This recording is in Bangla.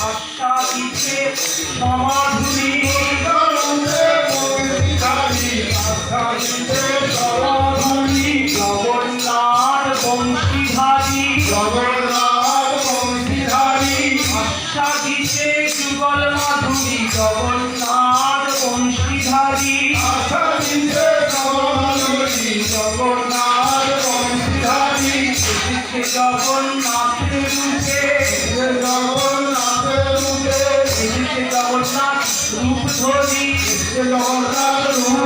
আস্থা দিতে সমাধুরী কারণে মন্দিরারি আস্থাদিতে সমাধুরী জগন্নাথ বংশীহারি জগন্নাথ মন্দিরারি আস্থা দিতে যুগল মাধুরী, জগন্নাথ বংশীধারী রূপে রূপে এসেছে জগন্নাথ রূপ ধরি জগন্নাথ রূপ